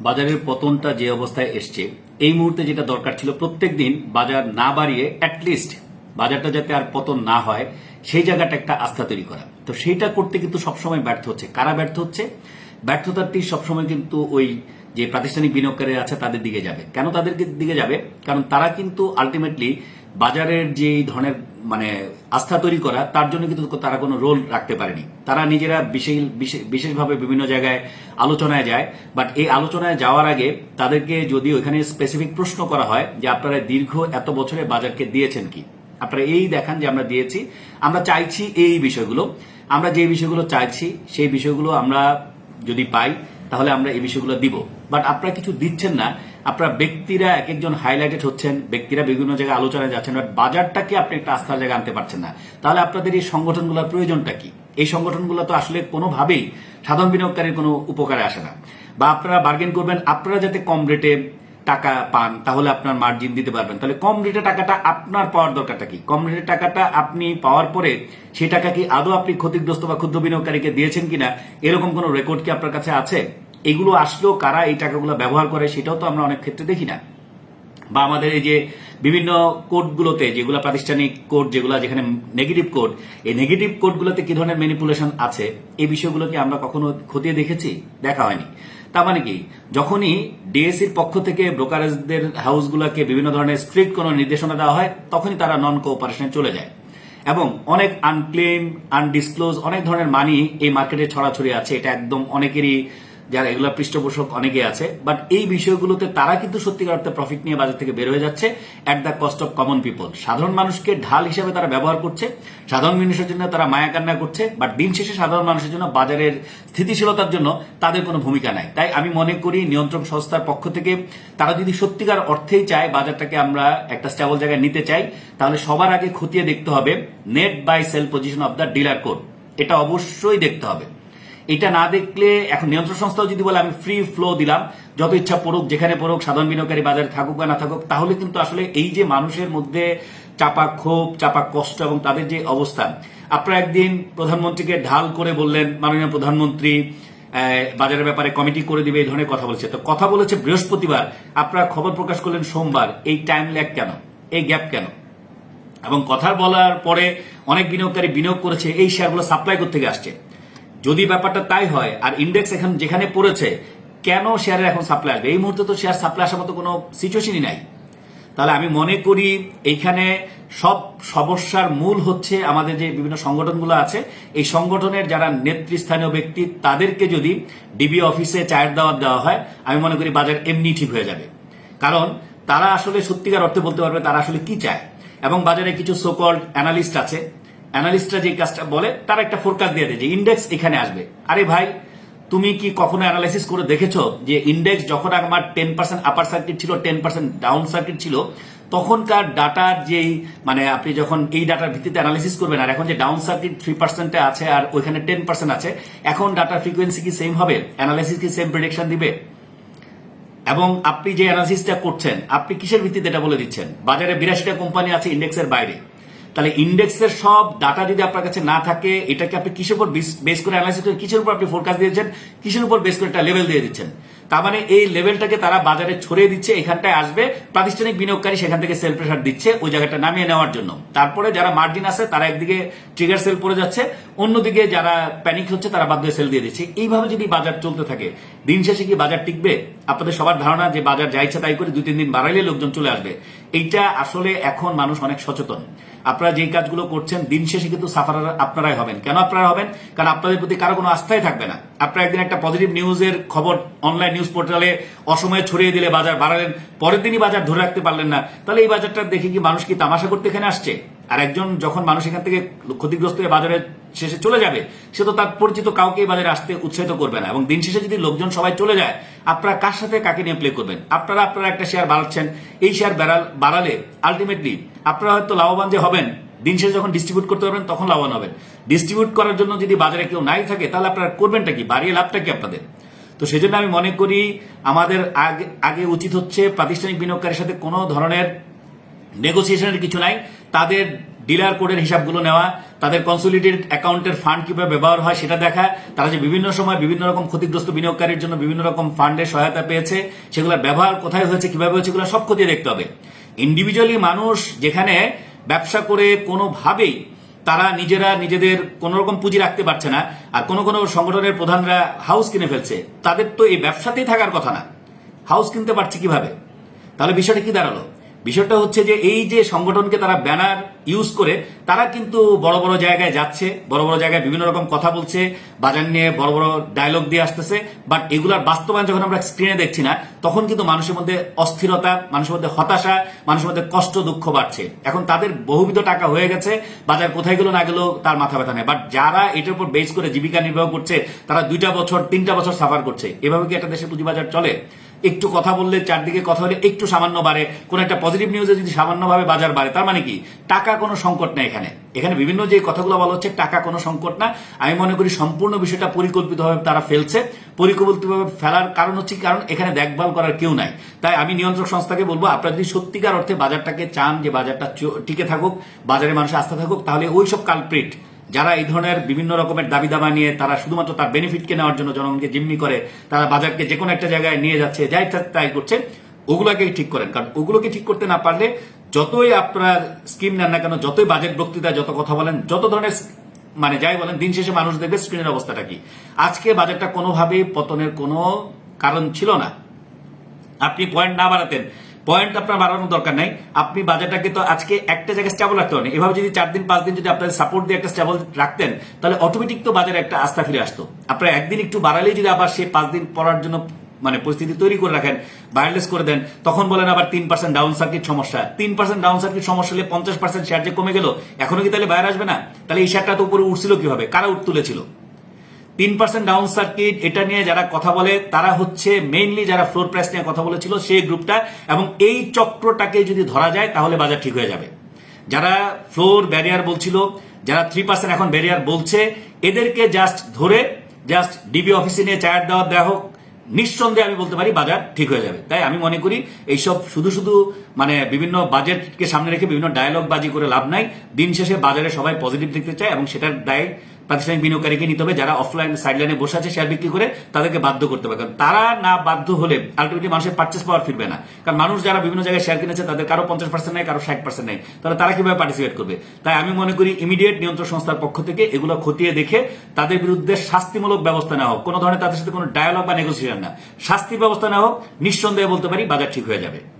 বাজারের পতনটা যে অবস্থায় এসছে, এই মুহূর্তে যেটা দরকার ছিল প্রত্যেক দিন বাজার না বাড়িয়ে অ্যাটলিস্ট বাজারটা যাতে আর পতন না হয়, সেই জায়গাটা একটা আস্থা তৈরি করা। তো সেইটা করতে কিন্তু সবসময় ব্যর্থ হচ্ছে। কারা ব্যর্থ হচ্ছে? ব্যর্থতাটি সবসময় কিন্তু ওই যে প্রাতিষ্ঠানিক বিনিয়োগকারী আছে, তাদের দিকে যাবে। কেন তাদের দিকে যাবে? কারণ তারা কিন্তু আলটিমেটলি বাজারের যে ধরনের মানে আস্থা তৈরি করা, তার জন্য কিন্তু তারা কোনো রোল রাখতে পারেনি। তারা নিজেরা বিশেষ বিশেষ- বিশেষভাবে বিভিন্ন জায়গায় আলোচনায় যায়, বাট এই আলোচনায় যাওয়ার আগে তাদেরকে যদি ওইখানে স্পেসিফিক প্রশ্ন করা হয় যে আপনারা দীর্ঘ এত বছরে বাজারকে দিয়েছেন কি? আপনারা এই দেখান যে আমরা দিয়েছি। আমরা চাইছি এই বিষয়গুলো। আমরা যে বিষয়গুলো চাইছি, সেই বিষয়গুলো আমরা যদি পাই, তাহলে আমরা এই বিষয়গুলো দিব। বাট আপনারা কিছু দিচ্ছেন না আপনারা ব্যক্তিরা এক একজন হাইলাইটেড হচ্ছেন, ব্যক্তিরা বিভিন্ন জায়গায় আলোচনায় যাচ্ছেন বাট বাজারটাকে আপনি একটা আস্থার জায়গায় আনতে পারছেন না। তাহলে আপনাদের এই সংগঠনগুলোর প্রয়োজনটা কি? এই সংগঠনগুলো তো আসলে কোনোভাবেই সাধারণ বিনিয়োগকারীর কোনো উপকারে আসে না। বা আপনারা বার্গেন করবেন, আপনারা যাতে কম রেটে টাকা পান, তাহলে আপনার মার্জিন দিতে পারবেন। তাহলে কম রেটে টাকাটা আপনার পাওয়ার দরকারটা কি? কম রেটে টাকাটা আপনি পাওয়ার পরে সেই টাকা কি আদৌ আপনি ক্ষতিগ্রস্ত বা ক্ষুদ্র বিনিয়োগকারীকে দিয়েছেন কিনা? এরকম কোনো রেকর্ড কি আপনার কাছে আছে? এগুলো আসলেও কারা এই টাকাগুলো ব্যবহার করে সেটাও তো আমরা অনেক ক্ষেত্রে দেখি না। বা আমাদের এই যে বিভিন্ন কোডগুলোতে যেগুলো প্রাতিষ্ঠানিক কোড, যেগুলো যেখানে নেগেটিভ কোড, এই নেগেটিভ কোডগুলোতে কি ধরনের ম্যানিপুলেশন আছে? এই বিষয়গুলোকে আমরা কখনো খতিয়ে দেখেছি? দেখা হয়নি। তার মানে কি? যখনই ডিএসসির পক্ষ থেকে ব্রোকারেজদের হাউসগুলোকে বিভিন্ন ধরনের স্ট্রিক্ট কোনো নির্দেশনা দেওয়া হয়, তখনই তারা নন কোঅপারেশনে চলে যায়। এবং অনেক আনক্লেম আনডিসক্লোজ অনেক ধরনের মানি এই মার্কেটে ছড়াছড়ি আছে। এটা একদম অনেকেরই যারা এগুলো পৃষ্ঠপোষক অনেকে আছে বাট এই বিষয়গুলোতে তারা কিন্তু সত্যিকার অর্থে প্রফিট নিয়ে বাজার থেকে বের হয়ে যাচ্ছে at the cost of common people সাধারণ মানুষকে ঢাল হিসেবে তারা ব্যবহার করছে, সাধারণ মানুষের জন্য তারা মায়া কান্না করছে বাট দিন শেষে সাধারণ মানুষের জন্য বাজারের স্থিতিশীলতার জন্য তাদের কোনো ভূমিকা নাই। তাই আমি মনে করি নিয়ন্ত্রক সংস্থার পক্ষ থেকে তারা যদি সত্যিকার অর্থেই চায় বাজারটাকে আমরা একটা স্টেবল জায়গায় নিতে চাই, তাহলে সবার আগে খতিয়ে দেখতে হবে net buy sell position of the dealer code এটা অবশ্যই দেখতে হবে। এটা না দেখলে এখন নিয়ন্ত্রণ সংস্থাও যদি বলে আমি ফ্রি ফ্লো দিলাম, যত ইচ্ছা পড়ুক, যেখানে পড়ুক, সাধারণ বিনিয়োগকারী বাজারে থাকুক বা না থাকুক, তাহলে কিন্তু আসলে এই যে মানুষের মধ্যে চাপা ক্ষোভ, চাপা কষ্ট এবং তাদের যে অবস্থান আপনারা একদিন প্রধানমন্ত্রীকে ঢাল করে বললেন, মাননীয় প্রধানমন্ত্রী বাজারের ব্যাপারে কমিটি করে দিবে, এই ধরনের কথা বলেছে। তো কথা বলেছে বৃহস্পতিবার। আপনারা খবর প্রকাশ করলেন সোমবার। এই টাইম ল্যাগ কেন? এই গ্যাপ কেন? এবং কথা বলার পরে অনেক বিনিয়োগকারী বিনিয়োগ করেছে, এই শেয়ারগুলো সাপ্লাই করতে আসছে। যদি ব্যাপারটা তাই হয়, আর ইন্ডেক্স এখন যেখানে পড়েছে, কেন শেয়ারের এখন সাপ্লাই আসবে? এই মুহূর্তে তো শেয়ার সাপ্লাই আসার মতো কোনো সিচুয়েশনই নাই। তাহলে আমি মনে করি এইখানে সব সমস্যার মূল হচ্ছে আমাদের যে বিভিন্ন সংগঠনগুলো আছে, এই সংগঠনের যারা নেতৃস্থানীয় ব্যক্তি, তাদেরকে যদি ডিবি অফিসে চায়ের দাওয়াত দেওয়া হয়, আমি মনে করি বাজার এমনি ঠিক হয়ে যাবে। কারণ তারা আসলে সত্যিকার অর্থে বলতে পারবে তারা আসলে কি চায়। এবং বাজারে কিছু সোকল্ড অ্যানালিস্ট আছে অ্যানালিস্টরা যে কাজটা বলে, তারা একটা ফোরকাস্ট দিয়ে দেয় যে ইন্ডেক্স এখানে আসবে। আরে ভাই, তুমি কি কখনো অ্যানালাইসিস করে দেখেছ যে ইন্ডেক্স যখন আমার টেন পার্সেন্ট আপার সার্কিট ছিল টেন পার্সেন্ট ডাউন সার্কিট ছিল, তখনকার ডাটার যেই মানে আপনি যখন এই ডাটার ভিত্তিতে অ্যানালিসিস করবেন, আর এখন যে ডাউন সার্কিট থ্রি পার্সেন্টে আছে আর ওইখানে টেন পার্সেন্ট আছে, এখন ডাটার ফ্রিকোয়েন্সি কি সেম হবে? অ্যানালাইসিস কি সেম প্রেডিকশন দিবে? এবং আপনি যে অ্যানালিসিসটা করছেন, আপনি কিসের ভিত্তিতে এটা বলে দিচ্ছেন? বাজারে বিরাশিটা কোম্পানি আছে ইন্ডেক্সের বাইরে। তাহলে ইন্ডেক্সের সব ডাটা যদি আপনার কাছে না থাকে, এটাকে আপনি কিসের উপর বেস করে অ্যানালাইসিস করে, কিসের উপর আপনি ফোরকাস্ট দিয়েছেন? কিসের উপর বেস করে একটা লেভেল দিয়ে দিচ্ছেন? তার মানে এই লেভেলটাকে তারা বাজারে ছড়িয়ে দিচ্ছে, এখানটায় আসবে, প্রাতিষ্ঠানিক বিনিয়োগকারী সেখান থেকে সেল প্রেশার দিচ্ছে ওই জায়গাটা নামিয়ে নেওয়ার জন্য। তারপরে যারা মার্জিন আছে, তারা একদিকে ট্রিগার সেল পড়ে যাচ্ছে, অন্যদিকে যারা প্যানিক হচ্ছে, তারা বাধ্য সেল দিয়ে দিচ্ছে। এইভাবে যদি বাজার চলতে থাকে, দিন শেষে কি বাজার টিকবে? আপনাদের সবার ধারণা যে বাজার যা ইচ্ছা তাই করে দুই তিন দিন বাড়াইলে লোকজন চলে আসবে। এইটা আসলে এখন মানুষ অনেক সচেতন। আপনারা যেই কাজগুলো করছেন, দিন শেষে কিন্তু সাফার আপনারাই হবেন। কেন আপনারা হবেন? কারণ আপনাদের প্রতি কারও কোনো আস্থাই থাকবে না। আপনারা একদিন একটা পজিটিভ নিউজের খবর অনলাইন নিউজ পোর্টালে অসময়ে ছড়িয়ে দিলে বাজার বাড়ালেন, পরের দিনই বাজার ধরে রাখতে পারলেন না। তাহলে এই বাজারটা দেখে কি মানুষ কি তামাশা করতে এখানে আসছে? আর একজন যখন মানুষ এখান থেকে ক্ষতিগ্রস্ত হয়ে বাজারে শেষে চলে যাবে, সে তো তার পরিচিত কাউকে বাজারে আসতে উৎসাহিত করবে না। এবং দিন শেষে যদি লোকজন সবাই চলে যায়, আপনারা কার সাথে কাকে নিয়ে প্লে করবেন? আপনারা আপনারা একটা শেয়ার বাড়াচ্ছেন, এই শেয়ার বাড়ালে আলটিমেটলি আপনারা হয়তো লাভবান যে হবেন। দিন শেষে যখন ডিস্ট্রিবিউট করতে পারবেন, তখন লাভবান হবেন। ডিস্ট্রিবিউট করার জন্য যদি বাজারে কেউ নাই থাকে, তাহলে আপনারা করবেনটা কি? বাড়িয়ে লাভটা কি আপনাদের? তো সেজন্য আমি মনে করি আমাদের আগে আগে উচিত হচ্ছে প্রাতিষ্ঠানিক বিনিয়োগকারীর সাথে কোনো ধরনের নেগোসিয়েশনের কিছু নাই। তাদের ডিলার কোডের হিসাবগুলো নেওয়া, তাদের কনসোলিডেটেড অ্যাকাউন্টের ফান্ড কীভাবে ব্যবহার হয় সেটা দেখা, তারা যে বিভিন্ন সময় বিভিন্ন রকম ক্ষতিগ্রস্ত বিনিয়োগকারীর জন্য বিভিন্ন রকম ফান্ডের সহায়তা পেয়েছে সেগুলোর ব্যবহার কোথায় হয়েছে, কীভাবে হয়েছে সেগুলো সব খতিয়ে দেখতে হবে। ইন্ডিভিজুয়ালি মানুষ যেখানে ব্যবসা করে কোনোভাবেই তারা নিজেরা নিজেদের কোন রকম পুঁজি রাখতে পারছে না, আর কোন কোন সংগঠনের প্রধানরা হাউস কিনে ফেলছে, তাদের তো এই ব্যবসাতেই থাকার কথা না। হাউস কিনতে পারছে কীভাবে? তাহলে বিষয়টা কি দাঁড়াল? বিষয়টা হচ্ছে যে এই যে সংগঠনকে তারা ব্যানার ইউজ করে, তারা কিন্তু বড় বড় জায়গায় যাচ্ছে, বড় বড় জায়গায় বিভিন্ন রকম কথা বলছে, বাজার নিয়ে বড় বড় ডায়লগ দিয়ে আসতেছে বাট এগুলার বাস্তবায়ন যখন আমরা স্ক্রিনে দেখছি না, তখন কিন্তু মানুষের মধ্যে অস্থিরতা, মানুষের মধ্যে হতাশা, মানুষের মধ্যে কষ্ট, দুঃখ বাড়ছে। এখন তাদের বহুবিধ টাকা হয়ে গেছে, বাজার কোথায় গেল না গেল তার মাথা ব্যথা নেই। বাট যারা এটার উপর বেস করে জীবিকা নির্বাহ করছে, তারা দুইটা বছর, তিনটা বছর সাফার করছে। এভাবে কি একটা দেশের পুঁজিবাজার চলে? একটু কথা বললে চারদিকে কথা হলে একটু সামান্য বাড়ে। কোন একটা পজিটিভ নিউজে যদি সামান্যভাবে বাজার বাড়ে, তার মানে কি? টাকা কোনো সংকট না এখানে। এখানে বিভিন্ন যে কথাগুলো বলা হচ্ছে, টাকা কোনো সংকট না। আমি মনে করি সম্পূর্ণ বিষয়টা পরিকল্পিতভাবে তারা ফেলছে। পরিকল্পিতভাবে ফেলার কারণ হচ্ছে কারণ এখানে দেখভাল করার কেউ নাই। তাই আমি নিয়ন্ত্রক সংস্থাকে বলব, আপনারা যদি সত্যিকার অর্থে বাজারটাকে চান যে বাজারটা টিকে থাকুক, বাজারে মানুষ আস্থা থাকুক, তাহলে ওই সব কালপ্রিট যারা এই ধরনের বিভিন্ন রকমের দাবি দাবা নিয়ে তারা শুধুমাত্র তার বেনিফিটকে নেওয়ার জন্য জনগণকে জিম্মি করে, তারা বাজারকে যে কোনো একটা জায়গায় নিয়ে যাচ্ছে, যাই তাই করছে ওগুলোকে ঠিক করেন। কারণ ওগুলোকে ঠিক করতে না পারলে যতই আপনারা স্কিম নেন না কেন, যতই বাজেট বক্তৃতা যত কথা বলেন, যত ধরনের মানে যাই বলেন, দিন শেষে মানুষ দেখবে স্ক্রিনের অবস্থাটা কি। আজকে বাজারটা কোনোভাবেই পতনের কোনো কারণ ছিল না। আপনি পয়েন্ট না বাড়াতেন পয়েন্ট আপনার বাড়ানোর দরকার নাই। আপনি বাজারটাকে তো আজকে একটা জায়গায় স্টেবল রাখতে পারেন। এভাবে যদি চার দিন, পাঁচ দিন যদি আপনাদের সাপোর্ট দিয়ে একটা স্টেবল রাখতেন, তাহলে অটোমেটিক তো বাজারে একটা আস্থা ফিরে আসতো। আপনার একদিন একটু বাড়ালেই যদি আবার সে পাঁচ দিন পড়ার জন্য মানে পরিস্থিতি তৈরি করে রাখেন ভায়ারলেস করে দেন, তখন বলেন আবার তিন পার্সেন্ট ডাউন সার্কিট সমস্যা। তিন পার্সেন্ট ডাউন সার্কিট সমস্যা হলে পঞ্চাশ পার্সেন্ট শেয়ার যে কমে গেল, এখনও কি তাহলে বাইরে আসবে না? তাহলে এই শেয়ারটা তো উপরে উঠছিল কীভাবে? কারা উঠ তুলেছিল? তিন পার্সেন্ট ডাউন সার্কিট এটা নিয়ে যারা কথা বলে, তারা হচ্ছে মেইনলি যারা ফ্লোর প্রাইস নিয়ে কথা বলেছিল, সেই গ্রুপটা এবং এই চক্রটাকে যদি ধরা যায়, তাহলে বাজার ঠিক হয়ে যাবে। যারা ফ্লোর ব্যারিয়ার বলছিল, যারা থ্রি পার্সেন্ট এখন ব্যারিয়ার বলছে, এদেরকে জাস্ট ধরে জাস্ট ডিবি অফিসে নিয়ে চায়ার দেওয়া দেওয়া হোক, নিঃসন্দেহে আমি বলতে পারি বাজার ঠিক হয়ে যাবে। তাই আমি মনে করি এইসব শুধু শুধু মানে বিভিন্ন বাজেটকে সামনে রেখে বিভিন্ন ডায়লগ বাজি করে লাভ নাই। দিন শেষে বাজারে সবাই পজিটিভ দেখতে চায়, এবং সেটার দায় প্রাতিষ্ঠানিক বিনিয়োগকারীকে নিতে হবে। যারা অফলাইন সাইডলাইনে বসে আছে শেয়ার বিক্রি করে তাদেরকে বাধ্য করতে হবে। কারণ তারা না বাধ্য হলে আলটিমেটলি মানুষের পার্চেস পাওয়ার ফিরবে না। কারণ মানুষ যারা বিভিন্ন জায়গায় শেয়ার কিনেছে, তাদের কারও পঞ্চাশ পার্সেন্ট নেই, কারও ষাট পার্সেন্ট নেই। তাহলে তারা কীভাবে পার্টিসিপেট করবে? তাই আমি মনে করি ইমিডিয়েট নিয়ন্ত্রণ সংস্থার পক্ষ থেকে এগুলো খতিয়ে দেখে তাদের বিরুদ্ধে শাস্তিমূলক ব্যবস্থা নেওয়া হোক। কোনো ধরনের তাদের সাথে কোনো ডায়ালগ বা নেগোসিয়েশন না। শাস্তির ব্যবস্থা নেওয়া হোক, নিঃসন্দেহে বলতে পারি বাজার ঠিক হয়ে যাবে।